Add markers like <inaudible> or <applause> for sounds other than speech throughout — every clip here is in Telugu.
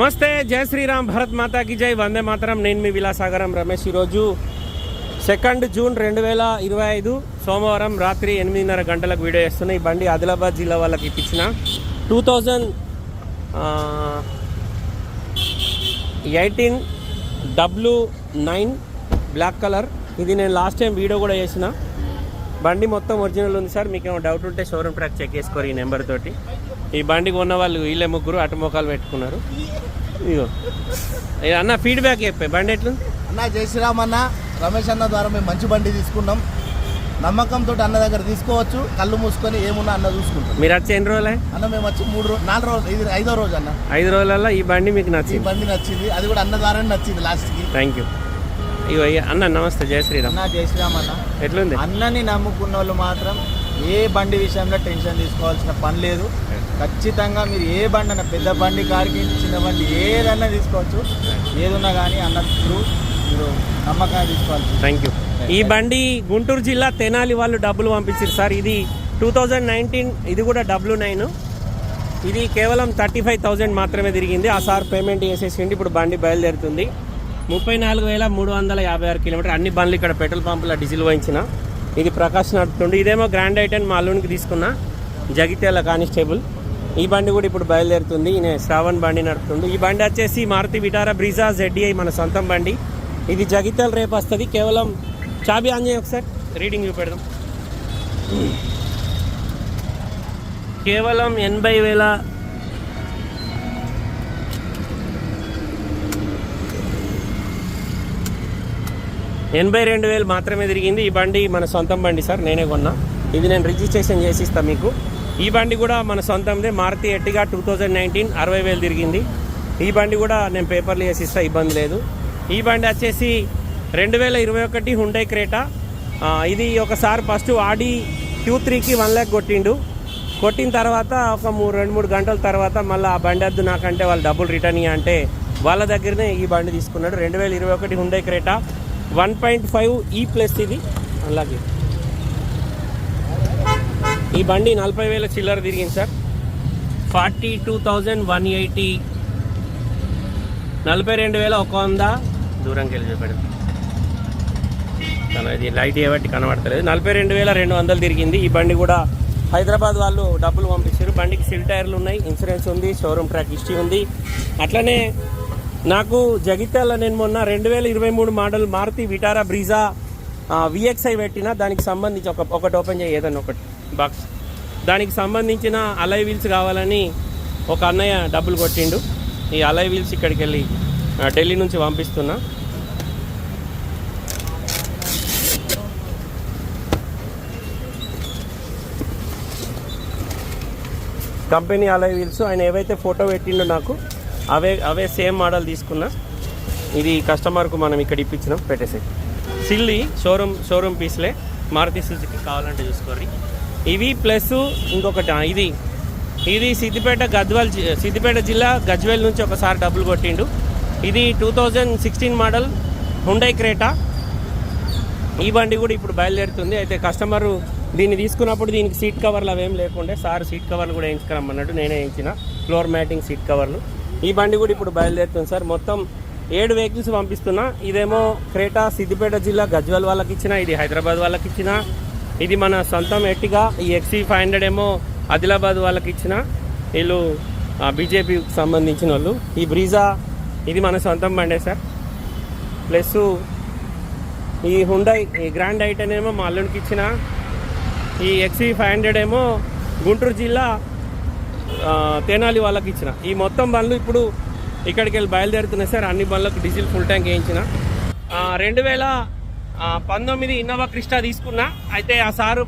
నమస్తే జయ శ్రీరామ్ భరత్ మాతాకి జై. వందే మాత్రం నేను మీ విలాసాగరం రమేష్ ఈరోజు సెకండ్ జూన్ రెండు వేల ఇరవై ఐదు సోమవారం రాత్రి ఎనిమిదిన్నర గంటలకు వీడియో చేస్తున్నా. ఈ బండి ఆదిలాబాద్ జిల్లా వాళ్ళకి ఇప్పించిన. Two thousand eighteen W nine black colour. ఇది నేను లాస్ట్ టైం వీడియో కూడా చేసిన. బండి మొత్తం ఒరిజినల్ ఉంది సార్. మీకు ఏమైనా డౌట్ ఉంటే షోరూమ్ ట్రాక్ చెక్ చేసుకోరు ఈ నెంబర్ తోటి. ఈ బండి కొన్న వాళ్ళు వీళ్ళే ముగ్గురు అటు మోకాలు పెట్టుకున్నారు. ఇగో అన్న ఫీడ్బ్యాక్ చెప్పే. బండి ఎట్లుంది? అన్న జై శ్రీరామ్ అన్న. రమేష్ అన్న ద్వారా మేము మంచి బండి తీసుకున్నాం. నమ్మకంతో అన్న దగ్గర తీసుకోవచ్చు. కళ్ళు మూసుకొని ఏమున్నా అన్న చూసుకుంటాం. మీరు వచ్చి ఎన్ని రోజులే? అన్న మేము వచ్చి మూడు రోజు నాలుగు రోజులు ఇది ఐదో రోజు అన్న. ఐదు రోజులలో ఈ బండి మీకు ఈ నచ్చింది. బండి నచ్చింది. అది కూడా అన్న ద్వారానే నచ్చింది లాస్ట్కి థ్యాంక్ యూ ఇగో అన్న నమస్తే. జయ శ్రీరామ్. అన్న జై శ్రీరామ్ అన్న. ఎట్లుంది? అన్నని నమ్ముకున్న వాళ్ళు మాత్రం ఏ బండి విషయంలో టెన్షన్ తీసుకోవాల్సిన పని లేదు. ఖచ్చితంగా మీరు ఏ బండి అన్న పెద్ద బండి కారికి చిన్న బండి ఏదన్నా తీసుకోవచ్చు. ఏదున్నా కానీ అన్న త్రూ మీరు నమ్మకంగా తీసుకోవాలి థ్యాంక్ యూ ఈ బండి గుంటూరు జిల్లా తెనాలి వాళ్ళు డబ్బులు పంపించారు సార్. ఇది టూ థౌజండ్ నైన్టీన్ ఇది కూడా డబ్ల్యూ నైన్ ఇది కేవలం థర్టీ ఫైవ్ థౌజండ్ మాత్రమే తిరిగింది. ఆ సార్ పేమెంట్ చేసేసిండి. ఇప్పుడు బండి బయలుదేరుతుంది. ముప్పై నాలుగు వేల మూడు వందల యాభై ఆరు కిలోమీటర్ అన్ని బండ్లు ఇక్కడ పెట్రోల్ పంపుల డీజిల్ వహించిన ఇది ప్రకాష్ నడుపుతుండే. ఇదేమో గ్రాండ్ ఐటెన్ మా అల్లునికి తీసుకున్న జగిత్యాల కానిస్టేబుల్. ఈ బండి కూడా ఇప్పుడు బయలుదేరుతుంది. ఈయన శ్రావణ్ బండి నడుపుతుండు. ఈ బండి వచ్చేసి మారుతి విటారా బ్రిజా జెడ్డీఐ మన సొంతం బండి. ఇది జగిత్యాల రేపు వస్తుంది. కేవలం చాబి ఆన్ చేయి ఒకసారి. రీడింగ్ చూపెడదాం. కేవలం ఎనభై వేల ఎనభై రెండు వేలు మాత్రమే తిరిగింది. ఈ బండి మన సొంతం బండి సార్ నేనే కొన్నా. ఇది నేను రిజిస్ట్రేషన్ చేసి ఇస్తాను మీకు. ఈ బండి కూడా మన సొంతందే. Maruti Ertiga two thousand nineteen అరవై వేలు తిరిగింది. ఈ బండి కూడా నేను పేపర్లు చేసిస్తా ఇబ్బంది లేదు. ఈ బండి వచ్చేసి రెండు వేల ఇరవై ఒకటి హుండై క్రేటా ఇది ఒకసారి ఫస్ట్ ఆడి క్యూ త్రీకి వన్ ల్యాక్ కొట్టిండు. కొట్టిన తర్వాత ఒక మూడు రెండు మూడు గంటల తర్వాత మళ్ళీ ఆ బండి వద్దు నాకంటే వాళ్ళు డబ్బులు రిటర్న్ ఇయ్య అంటే వాళ్ళ దగ్గరనే ఈ బండి తీసుకున్నాడు. రెండు వేల ఇరవై ఒకటి Hyundai Creta one point five ఈ ప్లస్ ఇది. అలాగే. ఈ బండి నలభై వేల చిల్లర తిరిగింది sir. Forty two thousand one eighty. నలభై రెండు వేల ఒక వంద దూరంకి వెళ్ళి చూపెడు తన ఇది లైట్ ఏబట్టి కనబడతలేదు. నలభై రెండు వేల రెండు వందలు తిరిగింది. ఈ బండి కూడా హైదరాబాద్ వాళ్ళు డబ్బులు పంపించారు. బండికి సిల్ టైర్లు ఉన్నాయి ఇన్సూరెన్స్ ఉంది షోరూమ్ ట్రాక్ హిస్టరీ ఉంది. అట్లనే నాకు జగిత్యాల నేను మొన్న రెండు వేల ఇరవై మూడు model Maruti Vitara Brezza VXI పెట్టిన దానికి సంబంధించి ఒక ఒకటి ఓపెన్ చేయ ఏదన్నా ఒకటి. బాక్స్. దానికి సంబంధించిన అలై వీల్స్ కావాలని ఒక అన్నయ్య డబ్బులు కొట్టిండు. ఈ అలై వీల్స్ ఇక్కడికి వెళ్ళి ఢిల్లీ నుంచి పంపిస్తున్నా. కంపెనీ అలై వీల్స్ ఆయన ఏవైతే ఫోటో పెట్టిండో నాకు అవే అవే సేమ్ మోడల్ తీసుకున్నా ఇది కస్టమర్కు మనం ఇక్కడ ఇప్పించినాం పెట్టేసి సిల్లి షోరూమ్ షోరూమ్ పీస్లే. మారుతి సుజుకి కావాలంటే చూసుకోండి. ఇవి ప్లస్ ఇంకొకటి ఇది. ఇది సిద్దిపేట గద్వాల్ సిద్దిపేట జిల్లా గజ్వేల్ నుంచి ఒకసారి డబ్బులు కొట్టిండు. ఇది two thousand sixteen model Hyundai Creta ఈ బండి కూడా ఇప్పుడు బయలుదేరుతుంది. అయితే కస్టమర్ దీన్ని తీసుకున్నప్పుడు దీనికి సీట్ కవర్లు అవేం లేకుండే. సార్ సీట్ కవర్లు కూడా వేయించుకురమ్మన్నట్టు నేనే వేయించిన. ఫ్లోర్ మ్యాటింగ్ సీట్ కవర్లు. ఈ బండి కూడా ఇప్పుడు బయలుదేరుతుంది సార్. మొత్తం ఏడు వెహికల్స్ పంపిస్తున్నా. ఇదేమో క్రేటా సిద్దిపేట జిల్లా గజ్వల్ వాళ్ళకి ఇచ్చిన ఇది హైదరాబాద్ వాళ్ళకి ఇచ్చిన ఇది మన సొంతం ఎట్టిగా ఈ ఎక్సీ ఫైవ్ హండ్రెడ్ ఏమో ఆదిలాబాద్ వాళ్ళకి ఇచ్చిన వీళ్ళు బీజేపీకి సంబంధించిన వాళ్ళు. ఈ బ్రీజా ఇది మన సొంతం బండే సార్. ప్లస్ ఈ హుండై ఈ గ్రాండ్ ఐటన్ ఏమో మా అల్లుడికి ఇచ్చిన ఈ ఎక్సీ ఫైవ్ హండ్రెడ్ ఏమో గుంటూరు జిల్లా తెనాలి వాళ్ళకి ఇచ్చిన. ఈ మొత్తం బండ్లు ఇప్పుడు ఇక్కడికి వెళ్ళి బయలుదేరుతున్నాయి సార్. అన్ని బండ్లకు డీజిల్ ఫుల్ ట్యాంక్ వేయించిన. రెండు వేల పంతొమ్మిది ఇన్నోవా క్రిస్టా తీసుకున్నా. అయితే ఆ సారు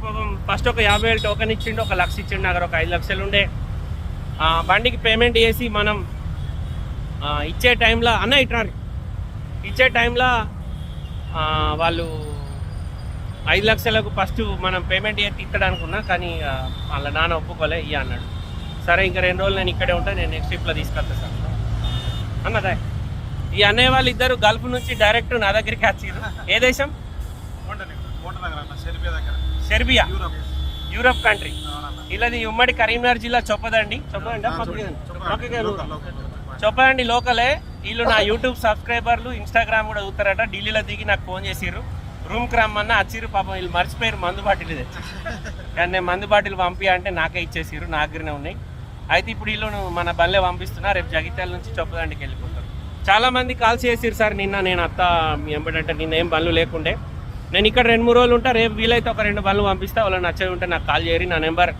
ఫస్ట్ ఒక యాభై వేలు టోకెన్ ఇచ్చిండు ఒక లక్ష ఇచ్చిండు నాకు ఒక ఐదు లక్షలు ఉండే. బండికి పేమెంట్ చేసి మనం ఇచ్చే టైంలో అన్న ఇట్రా ఇచ్చే టైంలో వాళ్ళు ఐదు లక్షలకు ఫస్ట్ మనం పేమెంట్ చేసి ఇస్తాడు అనుకున్నా కానీ వాళ్ళ నాన్న ఒప్పుకోలే ఇయ్య అన్నాడు. సరే ఇంకా రెండు రోజులు నేను ఇక్కడే ఉంటా నేను నెక్స్ట్ ట్రిప్లో తీసుకొస్తా సార్. అన్నదా ఈ అన్నయ్య వాళ్ళు ఇద్దరు గల్ఫ్ నుంచి డైరెక్ట్ నా దగ్గరికి వచ్చారు ఏ దేశం? Serbia Europe. కంట్రీ ఇలాది ఉమ్మడి కరీంనగర్ జిల్లా చొప్పదండి. చొప్పదండి చెప్పండి లోకలే వీళ్ళు నా యూట్యూబ్ సబ్స్క్రైబర్లు ఇన్స్టాగ్రామ్ కూడా చూస్తారట. ఢిల్లీలో దిగి నాకు ఫోన్ చేసిర్రు. రూమ్కి రమ్మన్నా వచ్చిర్రు. పాపం వీళ్ళు మర్చిపోయారు మందు బాటిల్ తెచ్చి. <laughs> కానీ నేను మందు బాటిల్ పంపి అంటే నాకే ఇచ్చేసిర్రు. నా దగ్గరనే ఉన్నాయి. అయితే ఇప్పుడు వీళ్ళు మన బండ్లే పంపిస్తున్నా రేపు జగిత్యాల నుంచి చొప్పదండికి వెళ్ళిపోతారు. చాలా మంది కాల్ చేసిర్రు సార్ నిన్న నేను అత్త మీ ఎంబడంటే నిన్న ఏం బండ్లు లేకుండే. నేను ఇక్కడ రెండు మూడు రోజులు ఉంటా రేపు వీలైతే ఒక రెండు బండ్లు పంపిస్తా వాళ్ళు నచ్చే ఉంటే నాకు కాల్ చేయరు. నా number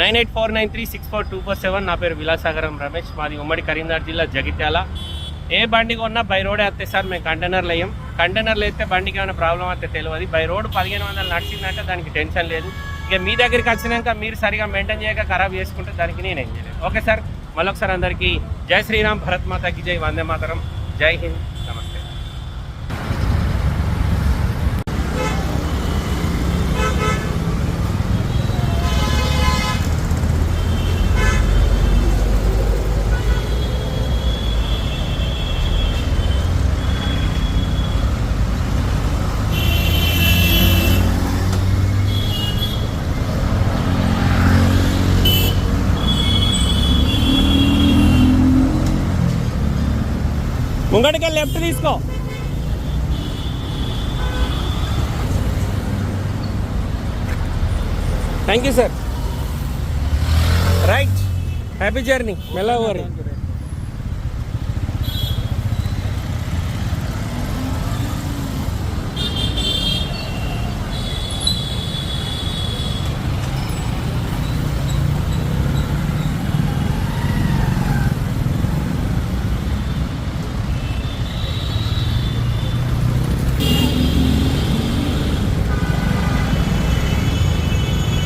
nine eight four nine three six four two four seven నా పేరు విలాసాగరం రమేష్ మాది ఉమ్మడి కరీంనగర్ జిల్లా జగిత్యాల. ఏ బండి కొన్నా బై రోడ్ వేస్తే సార్? మేము కంటైనర్లు వేయం. కంటైనర్లు వేస్తే బండికి ఏమైనా ప్రాబ్లం అయితే తెలియదు. బై రోడ్ పదిహేను వందలు నడిచిందంటే దానికి టెన్షన్ లేదు. ఇక మీ దగ్గరికి వచ్చినాక మీరు సరిగా మెయింటైన్ చేయక ఖరాబ్ చేసుకుంటే దానికి నేను ఏం చేయలేదు. Okay sir. మళ్ళొకసారి అందరికీ జై శ్రీరామ్ భరత్ మాతకి జై వందే మాతరం. జై హింద్ నమస్తే ముంగడికి లెఫ్ట్ తీసుకో. Thank you sir right happy journey మెల్లవరి